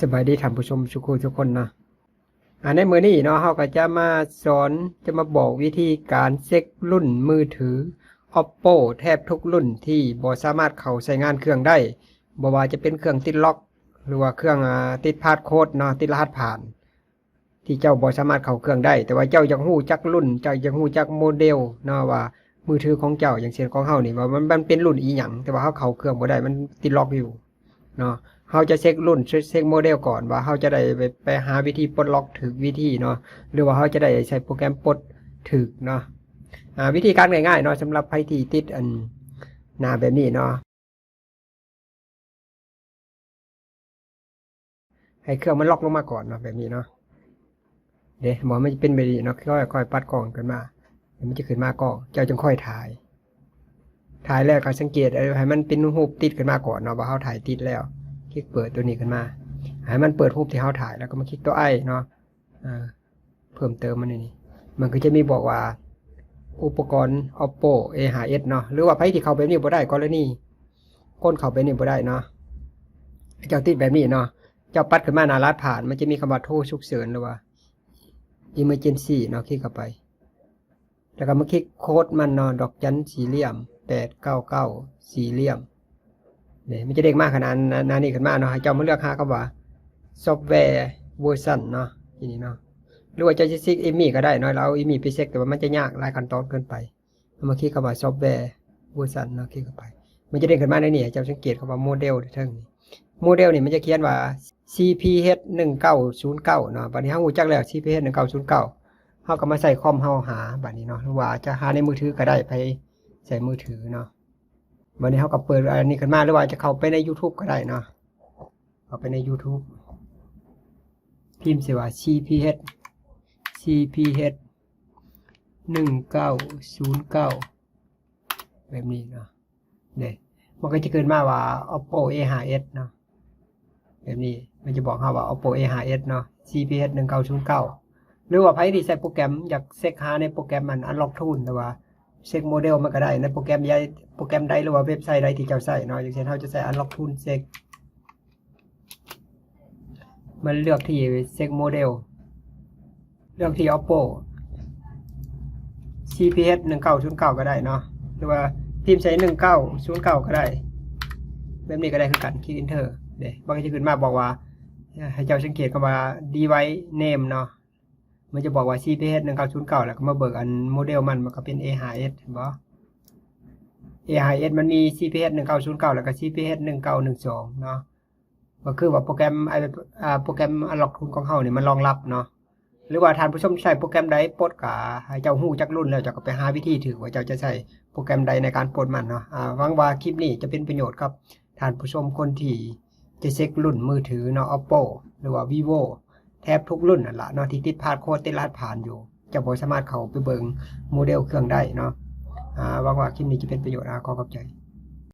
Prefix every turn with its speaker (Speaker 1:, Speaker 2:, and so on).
Speaker 1: สบายดีท่านผู้ชมทุกคนทุกคนนะอ่าในมือนี้เนาะเฮาก็จะมาสอนจะมาบอกวิธีการเช็ครุ่นมือถือ Oppo แทบทุกรุ่นที่บ่สามารถเข้าใช้งานเครื่องได้บ่ว่าจะเป็นเครื่องติดล็อก หรือว่าเครื่องติดพาสโค้ดเนาะติดรหัสผ่าน ที่เจ้าบ่สามารถเข้าเครื่องได้ แต่ว่าเจ้ายังฮู้จักรุ่น เจ้ายังฮู้จักโมเดลเนาะว่ามือถือของเจ้าอย่างเช่นของเฮานี่ว่ามันมันเป็นรุ่นอีหยังแต่ว่าเฮาเข้าเครื่องบ่ได้มันติดล็อกอยู่เนาะ เราจะเช็ครุ่นเช็คโมเดลก่อนว่าเราจะได้ไปไปหาวิธีปลดล็อกถึกวิธีเนาะหรือว่าเราจะได้ใช้โปรแกรมปลดถึกเนาะวิธีการง่ายๆเนาะสำหรับใครที่ติดอันหน้าแบบนี้เนาะให้เครื่องมันล็อกลงมาก่อนเนาะแบบนี้เนาะเดี๋ยวหมอมันจะเป็นแบบนี้เนาะค่อยๆค่อยปัดกล่องกันมาเดี๋ยวมันจะขึ้นมากล้องเจ้าจึงค่อยถ่าย ถ่ายแล้วก็สังเกตให้มันเป็นรูปติดขึ้นมาก่อนเนาะว่าเขาถ่ายติดแล้ว ลิกเปิดตัวนี้ขึ้นมา ให้มันเปิดรูปที่เขาถ่ายแล้วก็มาคลิกตัวไอเนาะเพิ่มเติมมันนนี้มันก็จะมีบอกว่าอุปกรณ์ oppo a 5 s เนาะ หรือว่าไพ่ที่เข้าไปนี่บ่ได้กรณีคนเข้าไปนี่บ่ได้เนาะ เจ้าติดแบบนี้เนาะ เจ้าปัดขึ้นมาหน้ารัดผ่าน มันจะมีคำว่าโทรฉุกเฉินหรือว่า emergency เนาะคลิกเข้าไป แล้วก็มาคลิกโค้ดมันเนาะดอกจันสี่เหลี่ยมแปดเก้าเก้าสี่เหลี่ยม เนี่ยมันจะเด้งมากขนาดนั้นนี่ขึ้นมาเนาะให้เจ้ามาเลือกหาคำว่าซอฟต์แวร์เวอร์ชันเนาะทีนี้เนาะหรือว่าจะเช็คเอมี่ก็ได้เนาะเราเอาเอมี่ไปเช็คแต่ว่ามันจะยากหลายขั้นตอนเกินไปเอามาคลิกคำว่าซอฟต์แวร์เวอร์ชันเนาะคลิกเข้าไป มันจะเด้งขึ้นมาในนี่ให้เจ้าสังเกตคำว่าโมเดลเท่านี้โมเดลนี่มันจะเขียนว่า CPH 1909เนาะบัดนี้เฮาฮู้จักแล้ว CPH 1909เฮาก็มาใส่คอมเฮาหาบัดนี้เนาะหรือว่าจะหาในมือถือก็ได้ไปใส่มือถือเนาะ วันนี้เขาก็เปิดอันนี้ขึ้นมาหรือว่าจะเข้าไปใน YouTube ก็ได้เนาะเข้าไปใน YouTube พิมพ์สิว่า CPH CPH หนึ่งเก้าศูนย์เก้าแบบนี้เนาะเด็มันก็จะเกิดมาว่า Oppo A 5 s เนาะแบบนี้มันจะบอกเขาว่า Oppo A 5 s เนาะ CPH หนึ่งเก้าศูนย์เก้าหรือว่าใครที่ใช้โปรแกรมอยากเซ็กหาในโปรแกรมมัน Unlock Tool แต่ว่า เช็คโมเดลมันก็ได้ในโปรแกรมใดโปรแกรมใดหรือว่าเว็บไซต์ใดที่เจ้าใส่เนาะอย่างเช่นเราจะใส่ Unlock Tool เช็คมันเลือกที่เช็คโมเดลเลือกที่ Oppo CPH 1909ก็ได้เนาะหรือว่าพิมพ์ใช้1909ก็ได้แบบนี้ก็ได้คือกันคลิก Enter เดี๋ยวมันก็จะขึ้นมาบอกว่าให้เจ้าสังเกตคำว่า device name เนาะ มันจะบอกว่า CPH 1909แล้วก็มาเบิกอันโมเดลมันมันก็เป็น A5S เห็นบ่ A5S มันมี CPH 1909แล้วก็ CPH 1912เกาหนึ่งโฉงเนาะก็คือว่าโปรแกรมไอโปรแกรม Unlock Tool ของเฮาเนี่ยมันรองรับเนาะหรือว่าท่านผู้ชมใช้โปรแกรมใดปลดก็ให้เจ้าฮู้จักรุ่นแล้วเจ้าก็ไปหาวิธีถือว่าเจ้าจะใช้โปรแกรมใดในการปลดมันเนาะอ่าหวังว่าคลิปนี้จะเป็นประโยชน์ครับท่านผู้ชมคนที่จะเช็ครุ่นมือถือเนาะ Oppo หรือว่า Vivo แทบทุกรุ่นนั่นละเนาะที่ติดพาดโค้ดติดลาดผ่านอยู่ จะบ่สามารถเข้าไปเบิงโมเดลเครื่องได้เนาะอ่าหวังว่าคลิปนี้จะเป็นประโยชน์นะขอขอบใจ